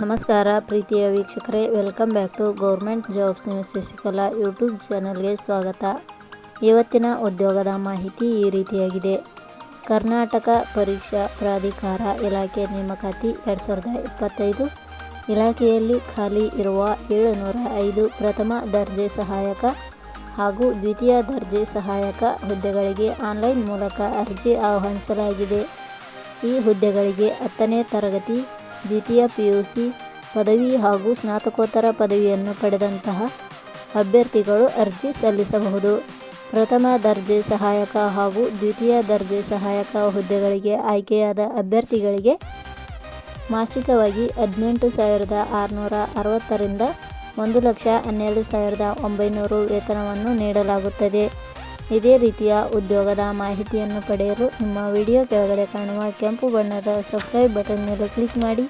ನಮಸ್ಕಾರ ಪ್ರೀತಿಯ ವೀಕ್ಷಕರೇ, welcome back to government jobs news Shashikala YouTube ಚಾನಲ್ಗೆ ಸ್ವಾಗತ. ಇವತ್ತಿನ ಉದ್ಯೋಗದ ಮಾಹಿತಿ ಈ ರೀತಿಯಾಗಿದೆ. ಕರ್ನಾಟಕ ಪರೀಕ್ಷಾ ಪ್ರಾಧಿಕಾರ ಇಲಾಖೆ ನೇಮಕಾತಿ ಎರಡು ಸಾವಿರದ ಇಪ್ಪತ್ತೈದು ಇಲಾಖೆಯಲ್ಲಿ ಖಾಲಿ ಇರುವ ಏಳುನೂರ ಐದು ಪ್ರಥಮ ದರ್ಜೆ ಸಹಾಯಕ ಹಾಗೂ ದ್ವಿತೀಯ ದರ್ಜೆ ಸಹಾಯಕ ಹುದ್ದೆಗಳಿಗೆ ಆನ್ಲೈನ್ ಮೂಲಕ ಅರ್ಜಿ ಆಹ್ವಾನಿಸಲಾಗಿದೆ. ಈ ಹುದ್ದೆಗಳಿಗೆ ಹತ್ತನೇ ತರಗತಿ ದ್ವಿತೀಯ ಪಿಯುಸಿ ಪದವಿ ಹಾಗೂ ಸ್ನಾತಕೋತ್ತರ ಪದವಿಯನ್ನು ಪಡೆದಂತಹ ಅಭ್ಯರ್ಥಿಗಳು ಅರ್ಜಿ ಸಲ್ಲಿಸಬಹುದು. ಪ್ರಥಮ ದರ್ಜೆ ಸಹಾಯಕ ಹಾಗೂ ದ್ವಿತೀಯ ದರ್ಜೆ ಸಹಾಯಕ ಹುದ್ದೆಗಳಿಗೆ ಆಯ್ಕೆಯಾದ ಅಭ್ಯರ್ಥಿಗಳಿಗೆ ಮಾಸಿಕವಾಗಿ ಹದಿನೆಂಟು ಸಾವಿರದ ಆರುನೂರ ಅರವತ್ತರಿಂದ ಒಂದು ಲಕ್ಷ ಹನ್ನೆರಡು ಸಾವಿರದ ಒಂಬೈನೂರು ವೇತನವನ್ನು ನೀಡಲಾಗುತ್ತದೆ. ಇದೇ ರೀತಿಯ ಉದ್ಯೋಗದ ಮಾಹಿತಿಯನ್ನು ಪಡೆಯಲು ನಿಮ್ಮ ವಿಡಿಯೋ ಕೆಳಗಡೆ ಕಾಣುವ ಕೆಂಪು ಬಣ್ಣದ ಸಬ್ಸ್ಕ್ರೈಬ್ ಬಟನ್ ಮೇಲೆ ಕ್ಲಿಕ್ ಮಾಡಿ.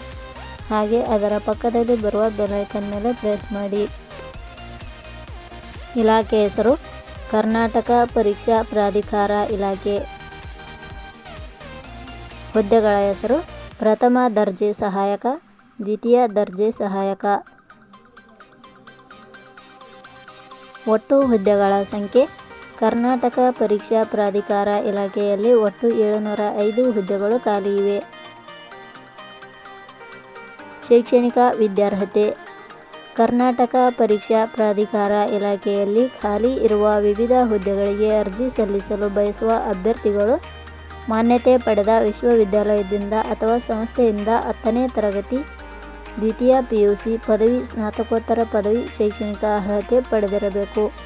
ಹಾಗೆ ಅದರ ಪಕ್ಕದಲ್ಲಿ ಬರುವ ಬೆಲೈಕನ್ ಮೇಲೆ ಪ್ರೆಸ್ ಮಾಡಿ. ಇಲಾಖೆ ಹೆಸರು, ಕರ್ನಾಟಕ ಪರೀಕ್ಷಾ ಪ್ರಾಧಿಕಾರ ಇಲಾಖೆ. ಹುದ್ದೆಗಳ ಹೆಸರು, ಪ್ರಥಮ ದರ್ಜೆ ಸಹಾಯಕ, ದ್ವಿತೀಯ ದರ್ಜೆ ಸಹಾಯಕ. ಒಟ್ಟು ಹುದ್ದೆಗಳ ಸಂಖ್ಯೆ ಕರ್ನಾಟಕ ಪರೀಕ್ಷಾ ಪ್ರಾಧಿಕಾರ ಇಲಾಖೆಯಲ್ಲಿ ಒಟ್ಟು ಏಳುನೂರ ಐದು ಹುದ್ದೆಗಳು ಖಾಲಿ ಇವೆ. ಶೈಕ್ಷಣಿಕ ವಿದ್ಯಾರ್ಹತೆ. ಕರ್ನಾಟಕ ಪರೀಕ್ಷಾ ಪ್ರಾಧಿಕಾರ ಇಲಾಖೆಯಲ್ಲಿ ಖಾಲಿ ಇರುವ ವಿವಿಧ ಹುದ್ದೆಗಳಿಗೆ ಅರ್ಜಿ ಸಲ್ಲಿಸಲು ಬಯಸುವ ಅಭ್ಯರ್ಥಿಗಳು ಮಾನ್ಯತೆ ಪಡೆದ ವಿಶ್ವವಿದ್ಯಾಲಯದಿಂದ ಅಥವಾ ಸಂಸ್ಥೆಯಿಂದ ಹತ್ತನೇ ತರಗತಿ, ದ್ವಿತೀಯ ಪಿಯುಸಿ ಪದವಿ, ಸ್ನಾತಕೋತ್ತರ ಪದವಿ, ಶೈಕ್ಷಣಿಕ ಅರ್ಹತೆ ಪಡೆದಿರಬೇಕು.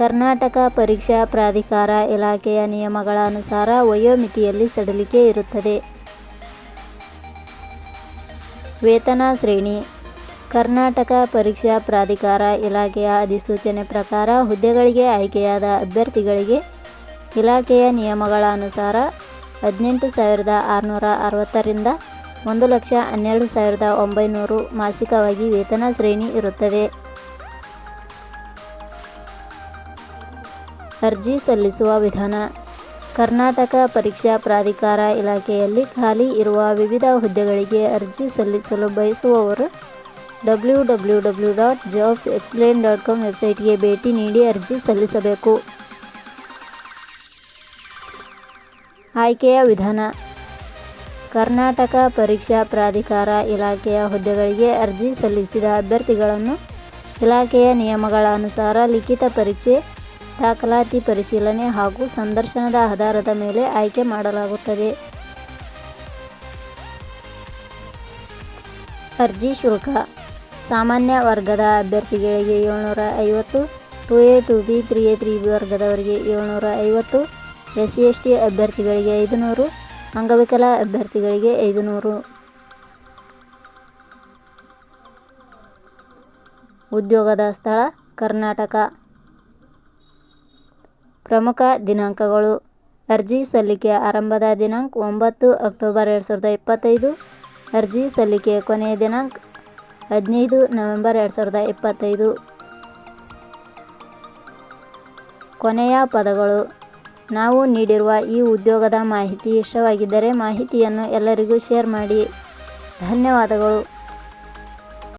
ಕರ್ನಾಟಕ ಪರೀಕ್ಷಾ ಪ್ರಾಧಿಕಾರ ಇಲಾಖೆಯ ನಿಯಮಗಳ ಅನುಸಾರ ವಯೋಮಿತಿಯಲ್ಲಿ ಸಡಿಲಿಕೆ ಇರುತ್ತದೆ. ವೇತನ ಶ್ರೇಣಿ. ಕರ್ನಾಟಕ ಪರೀಕ್ಷಾ ಪ್ರಾಧಿಕಾರ ಇಲಾಖೆಯ ಅಧಿಸೂಚನೆ ಪ್ರಕಾರ ಹುದ್ದೆಗಳಿಗೆ ಆಯ್ಕೆಯಾದ ಅಭ್ಯರ್ಥಿಗಳಿಗೆ ಇಲಾಖೆಯ ನಿಯಮಗಳ ಅನುಸಾರ ಹದಿನೆಂಟು ಸಾವಿರದ ಆರುನೂರ ಅರವತ್ತರಿಂದ ಒಂದು ಲಕ್ಷ ಹನ್ನೆರಡು ಸಾವಿರದ ಒಂಬೈನೂರು ಮಾಸಿಕವಾಗಿ ವೇತನ ಶ್ರೇಣಿ ಇರುತ್ತದೆ. ಅರ್ಜಿ ಸಲ್ಲಿಸುವ ವಿಧಾನ. ಕರ್ನಾಟಕ ಪರೀಕ್ಷಾ ಪ್ರಾಧಿಕಾರ ಇಲಾಖೆಯಲ್ಲಿ ಖಾಲಿ ಇರುವ ವಿವಿಧ ಹುದ್ದೆಗಳಿಗೆ ಅರ್ಜಿ ಸಲ್ಲಿಸಲು ಬಯಸುವವರು W W W dot jobs explain dot com ವೆಬ್ಸೈಟ್ಗೆ ಭೇಟಿ ನೀಡಿ ಅರ್ಜಿ ಸಲ್ಲಿಸಬೇಕು. ಆಯ್ಕೆಯ ವಿಧಾನ. ಕರ್ನಾಟಕ ಪರೀಕ್ಷಾ ಪ್ರಾಧಿಕಾರ ಇಲಾಖೆಯ ಹುದ್ದೆಗಳಿಗೆ ಅರ್ಜಿ ಸಲ್ಲಿಸಿದ ಅಭ್ಯರ್ಥಿಗಳನ್ನು ಇಲಾಖೆಯ ನಿಯಮಗಳ ಅನುಸಾರ ಲಿಖಿತ ಪರೀಕ್ಷೆ ದಾಖಲಾತಿ ಪರಿಶೀಲನೆ ಹಾಗೂ ಸಂದರ್ಶನದ ಆಧಾರದ ಮೇಲೆ ಆಯ್ಕೆ ಮಾಡಲಾಗುತ್ತದೆ. ಅರ್ಜಿ ಶುಲ್ಕ. ಸಾಮಾನ್ಯ ವರ್ಗದ ಅಭ್ಯರ್ಥಿಗಳಿಗೆ ಏಳ್ನೂರ ಐವತ್ತು two A two B, three A three B ವರ್ಗದವರಿಗೆ ಏಳ್ನೂರ ಐವತ್ತು ಎಸ್ ಸಿ ಎಸ್ ಟಿ ಅಭ್ಯರ್ಥಿಗಳಿಗೆ ಐದುನೂರು, ಅಂಗವಿಕಲ ಅಭ್ಯರ್ಥಿಗಳಿಗೆ ಐದುನೂರು. ಉದ್ಯೋಗದ ಸ್ಥಳ ಕರ್ನಾಟಕ. ಪ್ರಮುಖ ದಿನಾಂಕಗಳು. ಅರ್ಜಿ ಸಲ್ಲಿಕೆ ಆರಂಭದ ದಿನಾಂಕ ಒಂಬತ್ತು ಅಕ್ಟೋಬರ್ ಎರಡು ಸಾವಿರದ ಇಪ್ಪತ್ತೈದು. ಅರ್ಜಿ ಸಲ್ಲಿಕೆ ಕೊನೆಯ ದಿನಾಂಕ ಹದಿನೈದು ನವೆಂಬರ್ ಎರಡು ಸಾವಿರದ ಇಪ್ಪತ್ತೈದು. ಕೊನೆಯ ಪದಗಳು. ನಾವು ನೀಡಿರುವ ಈ ಉದ್ಯೋಗದ ಮಾಹಿತಿ ಇಷ್ಟವಾಗಿದ್ದರೆ ಮಾಹಿತಿಯನ್ನು ಎಲ್ಲರಿಗೂ ಶೇರ್ ಮಾಡಿ. ಧನ್ಯವಾದಗಳು.